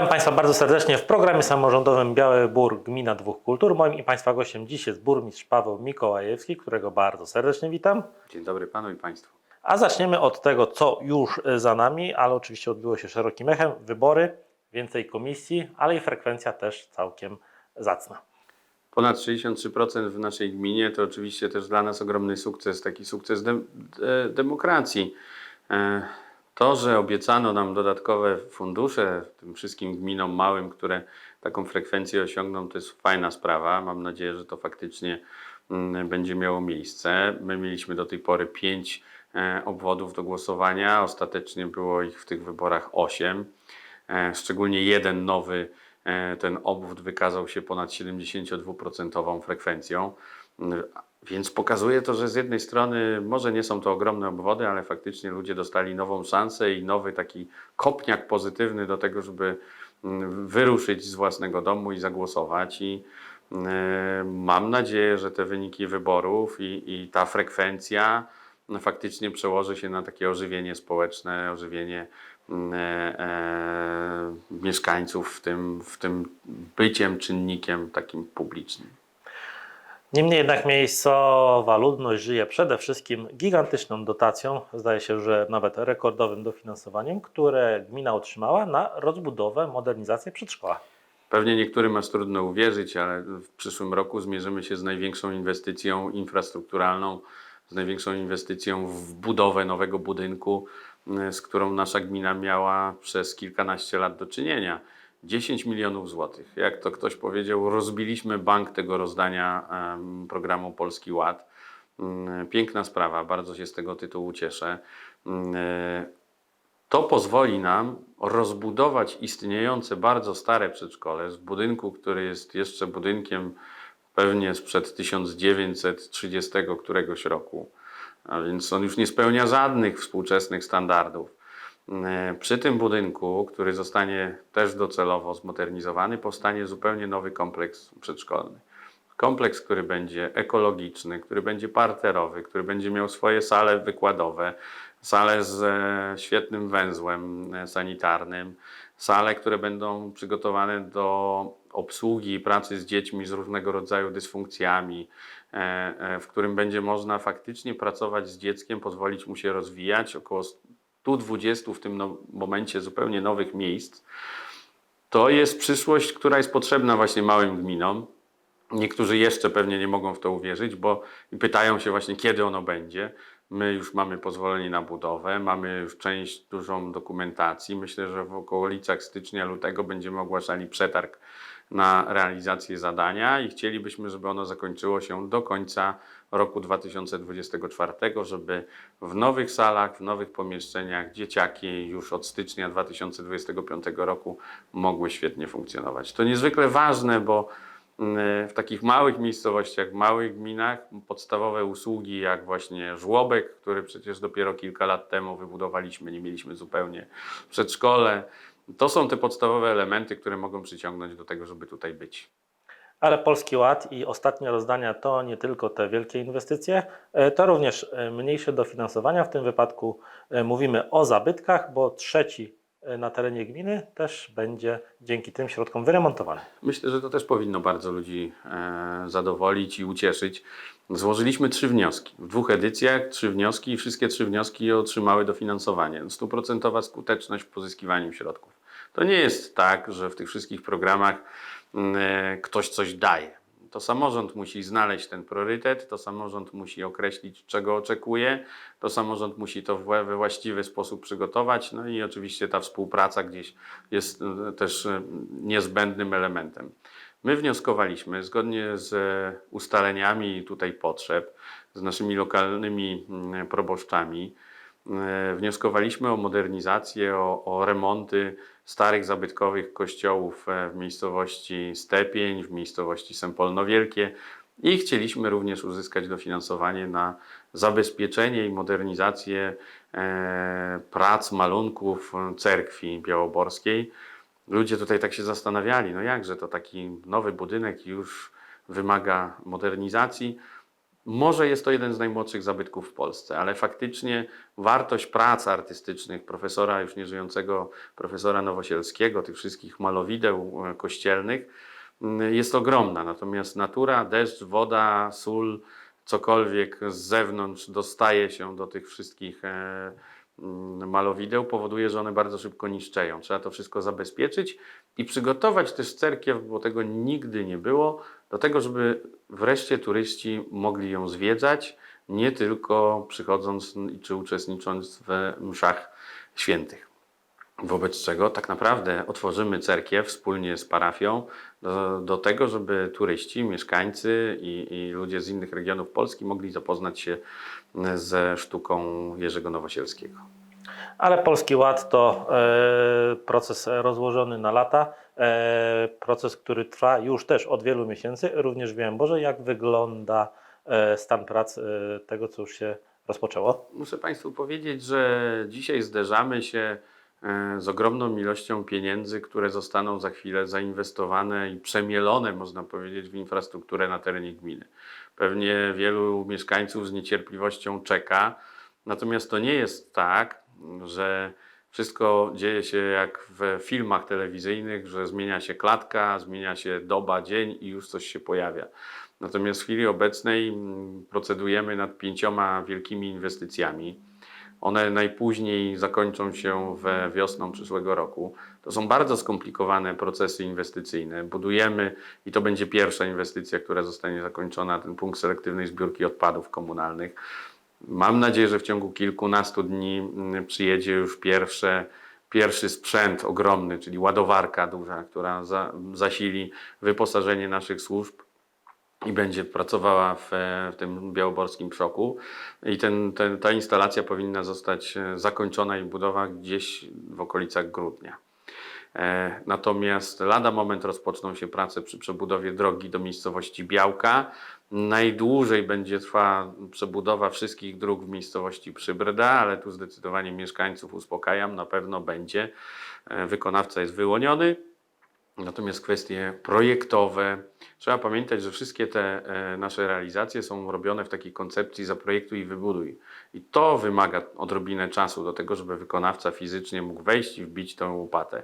Witam Państwa bardzo serdecznie w programie samorządowym Biały Bór Gmina Dwóch Kultur. Moim i Państwa gościem dziś jest burmistrz Paweł Mikołajewski, którego bardzo serdecznie witam. Dzień dobry panu i państwu. A zaczniemy od tego, co już za nami, ale oczywiście odbyło się szerokim echem. Wybory, więcej komisji, ale i frekwencja też całkiem zacna. Ponad 63% w naszej gminie to oczywiście też dla nas ogromny sukces, taki sukces dem- de- demokracji. E, To, że obiecano nam dodatkowe fundusze tym wszystkim gminom małym, które taką frekwencję osiągną, to jest fajna sprawa. Mam nadzieję, że to faktycznie mm, będzie miało miejsce. My mieliśmy do tej pory pięć e, obwodów do głosowania, ostatecznie było ich w tych wyborach osiem. E, Szczególnie jeden nowy, e, ten obwód wykazał się ponad 72% frekwencją. Więc pokazuje to, że z jednej strony może nie są to ogromne obwody, ale faktycznie ludzie dostali nową szansę i nowy taki kopniak pozytywny do tego, żeby mm, wyruszyć z własnego domu i zagłosować. I e, mam nadzieję, że te wyniki wyborów i, i ta frekwencja no, faktycznie przełoży się na takie ożywienie społeczne, ożywienie mm, e, e, mieszkańców w tym, w tym byciem czynnikiem takim publicznym. Niemniej jednak miejscowa ludność żyje przede wszystkim gigantyczną dotacją, zdaje się, że nawet rekordowym dofinansowaniem, które gmina otrzymała na rozbudowę, modernizację przedszkola. Pewnie niektórym aż trudno uwierzyć, ale w przyszłym roku zmierzymy się z największą inwestycją infrastrukturalną, z największą inwestycją w budowę nowego budynku, y, z którą nasza gmina miała przez kilkanaście lat do czynienia. 10 milionów złotych. Jak to ktoś powiedział, rozbiliśmy bank tego rozdania programu Polski Ład. Mm, Piękna sprawa, bardzo się z tego tytułu cieszę. Mm, e, to pozwoli nam rozbudować istniejące bardzo stare przedszkole z budynku, który jest jeszcze budynkiem pewnie sprzed 1930 któregoś roku. A więc on już nie spełnia żadnych współczesnych standardów. E, Przy tym budynku, który zostanie też docelowo zmodernizowany, powstanie zupełnie nowy kompleks przedszkolny. Kompleks, który będzie ekologiczny, który będzie parterowy, który będzie miał swoje sale wykładowe, sale z e, świetnym węzłem e, sanitarnym, sale, które będą przygotowane do obsługi i pracy z dziećmi z różnego rodzaju dysfunkcjami, w którym będzie można faktycznie pracować z dzieckiem, pozwolić mu się rozwijać. Około 120 w tym no, momencie zupełnie nowych miejsc. To jest przyszłość, która jest potrzebna właśnie małym gminom. Niektórzy jeszcze pewnie nie mogą w to uwierzyć, bo pytają się właśnie, kiedy ono będzie. My już mamy pozwolenie na budowę, mamy już część dużą dokumentacji. Myślę, że w okolicach stycznia, lutego będziemy ogłaszali przetarg na realizację zadania i chcielibyśmy, żeby ono zakończyło się do końca roku 2024, żeby w nowych salach, w nowych pomieszczeniach dzieciaki już od stycznia 2025 roku mogły świetnie funkcjonować. To niezwykle ważne, bo mm, w takich małych miejscowościach, małych gminach podstawowe usługi jak właśnie żłobek, który przecież dopiero kilka lat temu wybudowaliśmy, nie mieliśmy zupełnie przedszkole. To są te podstawowe elementy, które mogą przyciągnąć do tego, żeby tutaj być. Ale Polski Ład i ostatnie rozdania to nie tylko te wielkie inwestycje, e, to również e, mniejsze dofinansowania. W tym wypadku e, mówimy o zabytkach, bo trzeci na terenie gminy też będzie dzięki tym środkom wyremontowany. Myślę, że to też powinno bardzo ludzi zadowolić i ucieszyć. Złożyliśmy trzy wnioski. W dwóch edycjach trzy wnioski i wszystkie trzy wnioski otrzymały dofinansowanie. Stuprocentowa skuteczność w pozyskiwaniu środków. To nie jest tak, że w tych wszystkich programach ktoś coś daje. To samorząd musi znaleźć ten priorytet, to samorząd musi określić, czego oczekuje, to samorząd musi to we właściwy sposób przygotować, no i oczywiście ta współpraca gdzieś jest e, też e, niezbędnym elementem. My wnioskowaliśmy zgodnie z e, ustaleniami tutaj potrzeb, z naszymi lokalnymi mm, proboszczami, e, wnioskowaliśmy o modernizację, o, o remonty starych zabytkowych kościołów e, w miejscowości Stepień, w miejscowości Sempolno Wielkie i chcieliśmy również uzyskać dofinansowanie na zabezpieczenie i modernizację e, prac malunków cerkwi białoborskiej. Ludzie tutaj tak się zastanawiali, no jakże to taki nowy budynek już wymaga modernizacji. Może jest to jeden z najmłodszych zabytków w Polsce, ale faktycznie wartość prac artystycznych profesora już nieżyjącego, profesora Nowosielskiego, tych wszystkich malowideł e, kościelnych mm, jest ogromna. Natomiast natura, deszcz, woda, sól, cokolwiek z zewnątrz dostaje się do tych wszystkich e, malowideł, powoduje, że one bardzo szybko niszczeją. Trzeba to wszystko zabezpieczyć i przygotować też cerkiew, bo tego nigdy nie było, do tego, żeby wreszcie turyści mogli ją zwiedzać, nie tylko przychodząc czy uczestnicząc w mszach świętych. Wobec czego tak naprawdę otworzymy cerkiew wspólnie z parafią do, do tego, żeby turyści, mieszkańcy i, i ludzie z innych regionów Polski mogli zapoznać się ze sztuką Jerzego Nowosielskiego. Ale Polski Ład to e, proces rozłożony na lata, e, proces, który trwa już też od wielu miesięcy, również w Białymborze. Jak wygląda e, stan prac e, tego, co już się rozpoczęło? Muszę Państwu powiedzieć, że dzisiaj zderzamy się e, z ogromną ilością pieniędzy, które zostaną za chwilę zainwestowane i przemielone, można powiedzieć, w infrastrukturę na terenie gminy. Pewnie wielu mieszkańców z niecierpliwością czeka, natomiast to nie jest tak, że wszystko dzieje się jak w filmach telewizyjnych, że zmienia się klatka, zmienia się doba, dzień i już coś się pojawia. Natomiast w chwili obecnej mm, procedujemy nad pięcioma wielkimi inwestycjami. One najpóźniej zakończą się we wiosną przyszłego roku. To są bardzo skomplikowane procesy inwestycyjne. Budujemy i to będzie pierwsza inwestycja, która zostanie zakończona, ten punkt selektywnej zbiórki odpadów komunalnych. Mam nadzieję, że w ciągu kilkunastu dni mm, przyjedzie już pierwsze, pierwszy sprzęt ogromny, czyli ładowarka duża, która za, zasili wyposażenie naszych służb i będzie pracowała w, w tym białoborskim przoku. I ten, ten, ta instalacja powinna zostać e, zakończona i budowa gdzieś w okolicach grudnia. E, Natomiast lada moment rozpoczną się prace przy przebudowie drogi do miejscowości Białka. Najdłużej będzie trwała przebudowa wszystkich dróg w miejscowości Przybrda, ale tu zdecydowanie mieszkańców uspokajam, na pewno będzie. E, Wykonawca jest wyłoniony. Natomiast kwestie projektowe, trzeba pamiętać, że wszystkie te e, nasze realizacje są robione w takiej koncepcji zaprojektuj i wybuduj. I to wymaga odrobinę czasu do tego, żeby wykonawca fizycznie mógł wejść i wbić tą łopatę.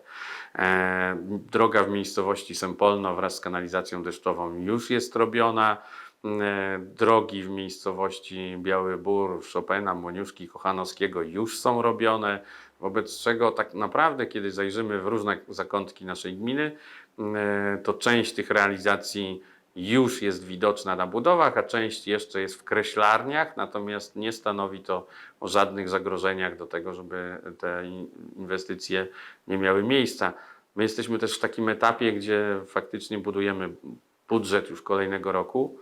E, droga w miejscowości Sempolno wraz z kanalizacją deszczową już jest robiona. E, Drogi w miejscowości Biały Bór, Chopina, Moniuszki, Kochanowskiego już są robione. Wobec czego tak naprawdę, kiedy zajrzymy w różne zakątki naszej gminy, e, to część tych realizacji już jest widoczna na budowach, a część jeszcze jest w kreślarniach, natomiast nie stanowi to o żadnych zagrożeniach do tego, żeby te in- inwestycje nie miały miejsca. My jesteśmy też w takim etapie, gdzie faktycznie budujemy budżet już kolejnego roku.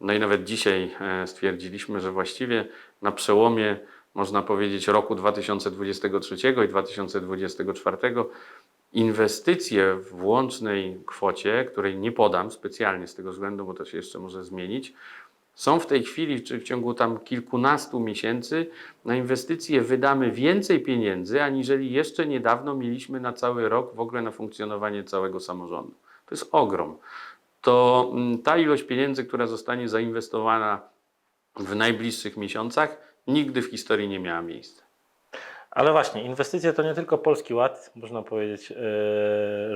No i nawet dzisiaj e, stwierdziliśmy, że właściwie na przełomie, można powiedzieć, roku 2023 i 2024 inwestycje w łącznej kwocie, której nie podam specjalnie z tego względu, bo to się jeszcze może zmienić, są w tej chwili, czy w ciągu tam kilkunastu miesięcy, na inwestycje wydamy więcej pieniędzy, aniżeli jeszcze niedawno mieliśmy na cały rok w ogóle na funkcjonowanie całego samorządu. To jest ogrom to mm, ta ilość pieniędzy, która zostanie zainwestowana w najbliższych miesiącach, nigdy w historii nie miała miejsca. Ale właśnie, inwestycje to nie tylko Polski Ład, można powiedzieć e,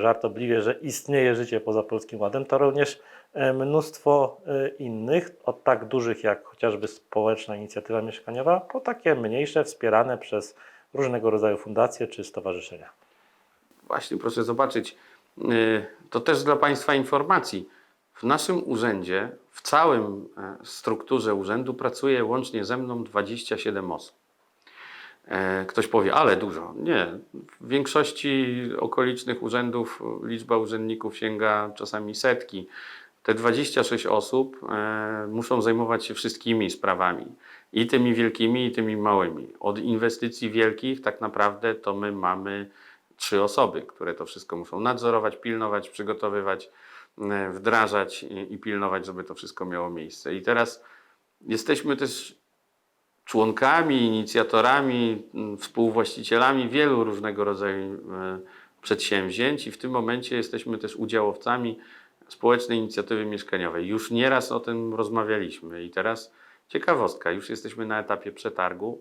żartobliwie, że istnieje życie poza Polskim Ładem, to również e, mnóstwo e, innych, od tak dużych jak chociażby społeczna inicjatywa mieszkaniowa, po takie mniejsze, wspierane przez różnego rodzaju fundacje czy stowarzyszenia. Właśnie, proszę zobaczyć, to też dla Państwa informacji. W naszym urzędzie, w całym e, strukturze urzędu pracuje łącznie ze mną 27 osób. E, Ktoś powie, ale dużo. Nie. W większości okolicznych urzędów liczba urzędników sięga czasami setki. Te 26 osób e, muszą zajmować się wszystkimi sprawami. I tymi wielkimi, i tymi małymi. Od inwestycji wielkich tak naprawdę to my mamy trzy osoby, które to wszystko muszą nadzorować, pilnować, przygotowywać, e, wdrażać i, pilnować, żeby to wszystko miało miejsce. I teraz jesteśmy też członkami, inicjatorami, współwłaścicielami wielu różnego rodzaju e, przedsięwzięć i w tym momencie jesteśmy też udziałowcami społecznej inicjatywy mieszkaniowej. Już nieraz o tym rozmawialiśmy i teraz ciekawostka, już jesteśmy na etapie przetargu.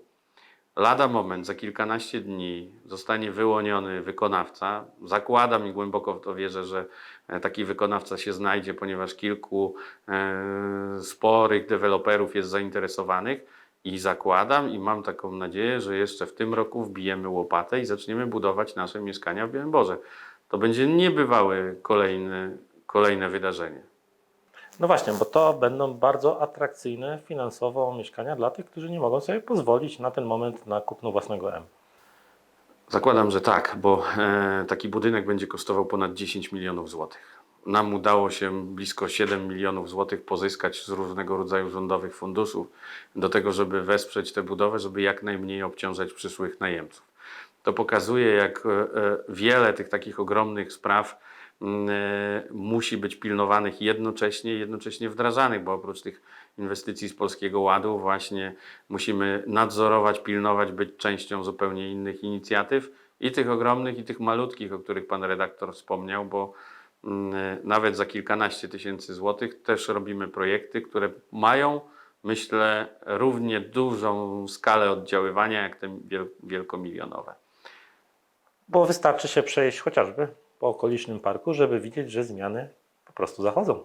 Lada moment, za kilkanaście dni zostanie wyłoniony wykonawca. Zakładam i głęboko w to wierzę, że e, taki wykonawca się znajdzie, ponieważ kilku e, sporych deweloperów jest zainteresowanych. I zakładam i mam taką nadzieję, że jeszcze w tym roku wbijemy łopatę i zaczniemy budować nasze mieszkania w Białymborze. To będzie niebywałe kolejne, kolejne wydarzenie. No właśnie, bo to będą bardzo atrakcyjne finansowo mieszkania dla tych, którzy nie mogą sobie pozwolić na ten moment na kupno własnego M. Zakładam, że tak, bo e, taki budynek będzie kosztował ponad 10 milionów złotych. Nam udało się blisko 7 milionów złotych pozyskać z różnego rodzaju rządowych funduszów do tego, żeby wesprzeć tę budowę, żeby jak najmniej obciążać przyszłych najemców. To pokazuje, jak e, e, wiele tych takich ogromnych spraw musi być pilnowanych jednocześnie, jednocześnie wdrażanych, bo oprócz tych inwestycji z Polskiego Ładu właśnie musimy nadzorować, pilnować, być częścią zupełnie innych inicjatyw i tych ogromnych, i tych malutkich, o których pan redaktor wspomniał, bo mm, nawet za kilkanaście tysięcy złotych też robimy projekty, które mają, myślę, równie dużą skalę oddziaływania jak te wiel- wielkomilionowe. Bo wystarczy się przejść chociażby po okolicznym parku, żeby widzieć, że zmiany po prostu zachodzą.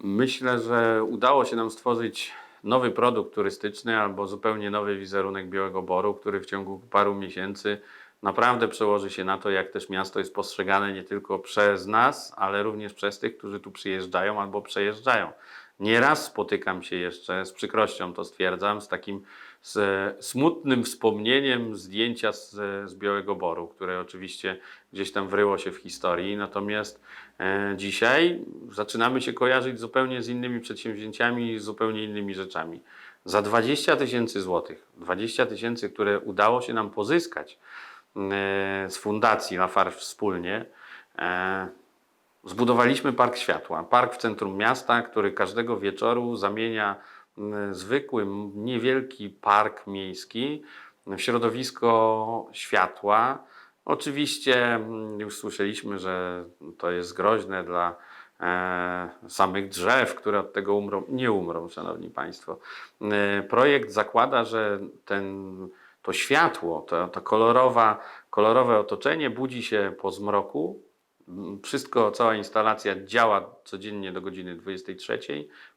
Myślę, że udało się nam stworzyć nowy produkt turystyczny albo zupełnie nowy wizerunek Białego Boru, który w ciągu paru miesięcy naprawdę przełoży się na to, jak też miasto jest postrzegane nie tylko przez nas, ale również przez tych, którzy tu przyjeżdżają albo przejeżdżają. Nieraz spotykam się jeszcze, z przykrością to stwierdzam, z takim z smutnym wspomnieniem zdjęcia z, z Białego Boru, które oczywiście gdzieś tam wryło się w historii. Natomiast e, dzisiaj zaczynamy się kojarzyć zupełnie z innymi przedsięwzięciami z zupełnie innymi rzeczami. Za 20 tysięcy złotych, 20 tysięcy, które udało się nam pozyskać e, z fundacji Lafarge wspólnie, e, Zbudowaliśmy Park Światła. Park w centrum miasta, który każdego wieczoru zamienia zwykły, m, niewielki park miejski środowisko światła. Oczywiście mm, już słyszeliśmy, że to jest groźne dla e, samych drzew, które od tego umrą. Nie umrą, Szanowni Państwo. E, projekt zakłada, że ten, to światło, to, to kolorowa, kolorowe otoczenie budzi się po zmroku, wszystko, cała instalacja działa codziennie do godziny 23.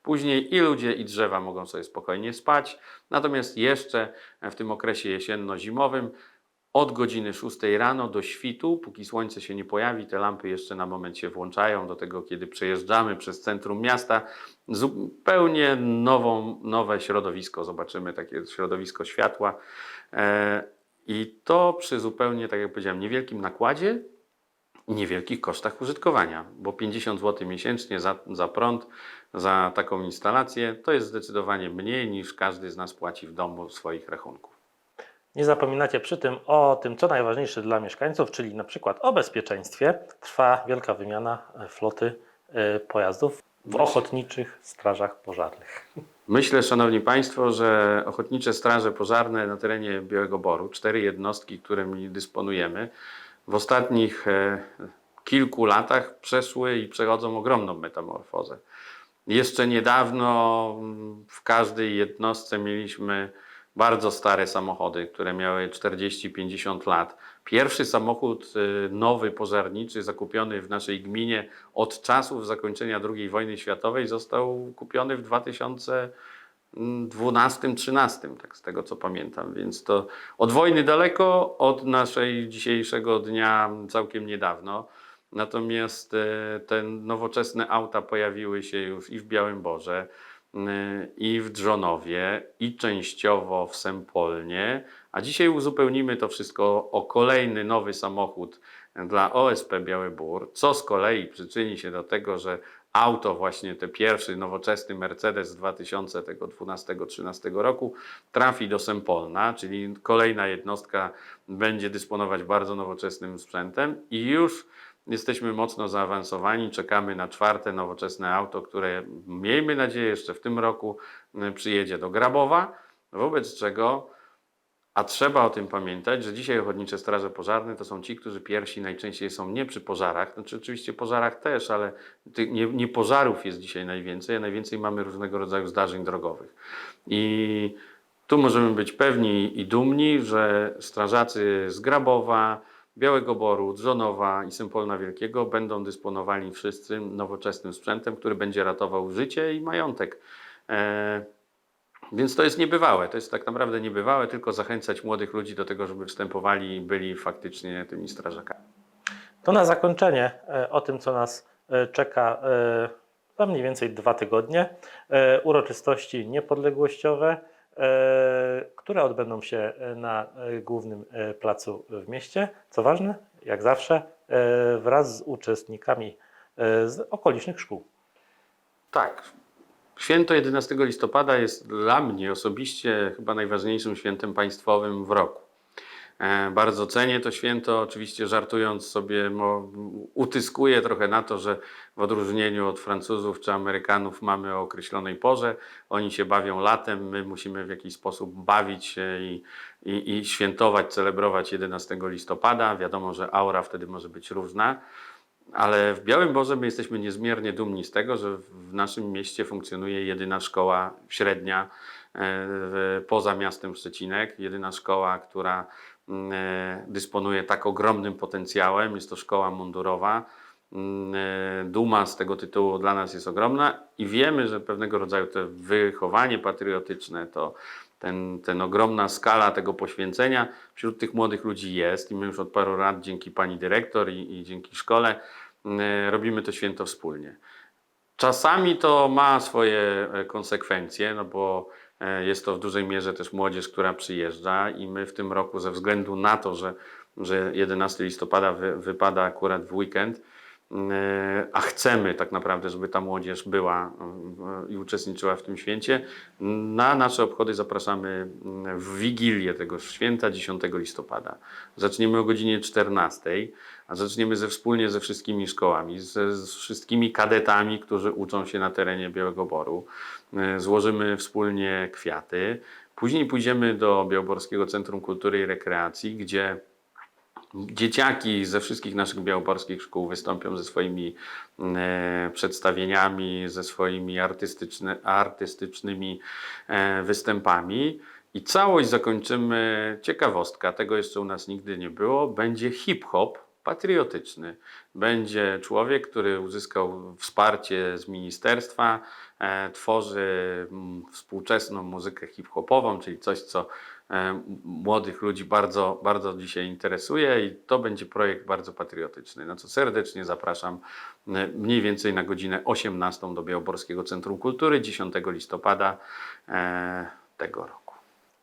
Później i ludzie, i drzewa mogą sobie spokojnie spać. Natomiast jeszcze w tym okresie jesienno-zimowym od godziny 6 rano do świtu, póki słońce się nie pojawi, te lampy jeszcze na moment się włączają. Do tego, kiedy przejeżdżamy przez centrum miasta, zupełnie nową, nowe środowisko zobaczymy, takie środowisko światła. E, I to przy zupełnie, tak jak powiedziałem, niewielkim nakładzie, i niewielkich kosztach użytkowania, bo 50 zł miesięcznie za, za prąd, za taką instalację to jest zdecydowanie mniej niż każdy z nas płaci w domu swoich rachunków. Nie zapominacie przy tym o tym, co najważniejsze dla mieszkańców, czyli na przykład o bezpieczeństwie. Trwa wielka wymiana e, floty e, pojazdów w ochotniczych strażach pożarnych. Myślę, Szanowni Państwo, że Ochotnicze Straże Pożarne na terenie Białego Boru, cztery jednostki, którymi dysponujemy, w ostatnich e, kilku latach przeszły i przechodzą ogromną metamorfozę. Jeszcze niedawno mm, w każdej jednostce mieliśmy bardzo stare samochody, które miały 40-50 lat. Pierwszy samochód y, nowy pożarniczy zakupiony w naszej gminie od czasów zakończenia II wojny światowej został kupiony w 2000 12-13, tak z tego co pamiętam, więc to od wojny daleko, od naszej dzisiejszego dnia całkiem niedawno. Natomiast e, te nowoczesne auta pojawiły się już i w Białym Borze, e, i w Drzonowie, i częściowo w Sempolnie, a dzisiaj uzupełnimy to wszystko o kolejny nowy samochód dla OSP Biały Bór, co z kolei przyczyni się do tego, że auto, właśnie ten pierwszy nowoczesny Mercedes z 2012-2013 roku, trafi do Sempolna, czyli kolejna jednostka będzie dysponować bardzo nowoczesnym sprzętem i już jesteśmy mocno zaawansowani. Czekamy na czwarte nowoczesne auto, które miejmy nadzieję jeszcze w tym roku y, przyjedzie do Grabowa, wobec czego A trzeba o tym pamiętać, że dzisiaj ochotnicze straże pożarne to są ci, którzy pierwsi najczęściej są nie przy pożarach, znaczy oczywiście pożarach też, ale nie, nie pożarów jest dzisiaj najwięcej, a najwięcej mamy różnego rodzaju zdarzeń drogowych. I tu możemy być pewni i dumni, że strażacy z Grabowa, Białego Boru, Drzonowa i Sempolna Wielkiego będą dysponowali wszyscy nowoczesnym sprzętem, który będzie ratował życie i majątek. E, więc to jest niebywałe, to jest tak naprawdę niebywałe, tylko zachęcać młodych ludzi do tego, żeby wstępowali i byli faktycznie tymi strażakami. To na zakończenie e, o tym, co nas e, czeka e, za mniej więcej dwa tygodnie. Uroczystości niepodległościowe, które odbędą się na głównym placu w mieście. Co ważne, jak zawsze, wraz z uczestnikami z okolicznych szkół. Tak. Święto 11 listopada jest dla mnie osobiście chyba najważniejszym świętem państwowym w roku. E, Bardzo cenię to święto, oczywiście żartując sobie, utyskuję trochę na to, że w odróżnieniu od Francuzów czy Amerykanów mamy o określonej porze. Oni się bawią latem, my musimy w jakiś sposób bawić się i, i, i świętować, celebrować 11 listopada. Wiadomo, że aura wtedy może być różna. Ale w Białym Boże my jesteśmy niezmiernie dumni z tego, że w naszym mieście funkcjonuje jedyna szkoła średnia e, poza miastem Szczecinek. Jedyna szkoła, która mm, e, dysponuje tak ogromnym potencjałem. Jest to szkoła mundurowa. Mm, e, Duma z tego tytułu dla nas jest ogromna i wiemy, że pewnego rodzaju to wychowanie patriotyczne, to ten, ten ogromna skala tego poświęcenia wśród tych młodych ludzi jest i my już od paru lat dzięki pani dyrektor i, i dzięki szkole mm, robimy to święto wspólnie. Czasami to ma swoje e, konsekwencje, no bo e, jest to w dużej mierze też młodzież, która przyjeżdża i my w tym roku ze względu na to, że, że 11 listopada wy, wypada akurat w weekend, e, a chcemy tak naprawdę, żeby ta młodzież była e, i uczestniczyła w tym święcie, na nasze obchody zapraszamy mm, w Wigilię tego święta 10 listopada. Zaczniemy o godzinie 14, a zaczniemy ze wspólnie ze wszystkimi szkołami, ze, z wszystkimi kadetami, którzy uczą się na terenie Białego Boru. E, Złożymy wspólnie kwiaty. Później pójdziemy do Białoborskiego Centrum Kultury i Rekreacji, gdzie Dzieciaki ze wszystkich naszych białoborskich szkół wystąpią ze swoimi e, przedstawieniami, ze swoimi artystyczny, artystycznymi e, występami. I całość zakończymy ciekawostka, tego jeszcze u nas nigdy nie było, będzie hip-hop patriotyczny. Będzie człowiek, który uzyskał wsparcie z ministerstwa, e, tworzy mm, współczesną muzykę hip-hopową, czyli coś, co młodych ludzi bardzo, bardzo dzisiaj interesuje i to będzie projekt bardzo patriotyczny, na co serdecznie zapraszam e, mniej więcej na godzinę 18 do Białoborskiego Centrum Kultury 10 listopada e, tego roku.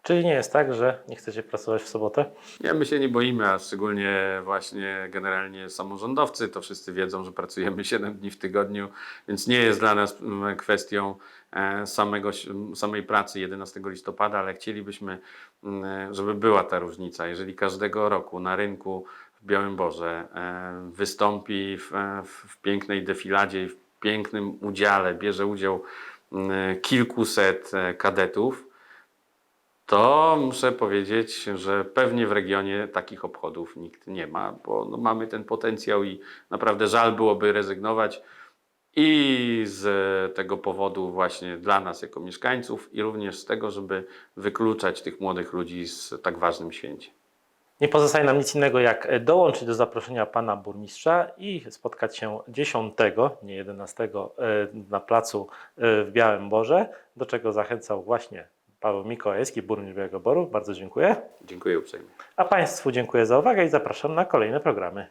Czyli nie jest tak, że nie chcecie pracować w sobotę? Nie, my się nie boimy, a szczególnie właśnie generalnie samorządowcy, to wszyscy wiedzą, że pracujemy 7 dni w tygodniu, więc nie jest dla nas kwestią e, samego, samej pracy 11 listopada, ale chcielibyśmy, mm, żeby była ta różnica. Jeżeli każdego roku na rynku w Białym Borze e, wystąpi w, w, pięknej defiladzie i w pięknym udziale, bierze udział mm, kilkuset e, kadetów, to muszę powiedzieć, że pewnie w regionie takich obchodów nikt nie ma, bo no mamy ten potencjał i naprawdę żal byłoby rezygnować i z tego powodu właśnie dla nas jako mieszkańców i również z tego, żeby wykluczać tych młodych ludzi z tak ważnym święcie. Nie pozostaje nam nic innego, jak dołączyć do zaproszenia pana burmistrza i spotkać się 10, nie 11, e, na placu e, w Białym Borze, do czego zachęcał właśnie Paweł Mikołajski, burmistrz Białego Boru. Bardzo dziękuję. Dziękuję uprzejmie. A Państwu dziękuję za uwagę i zapraszam na kolejne programy.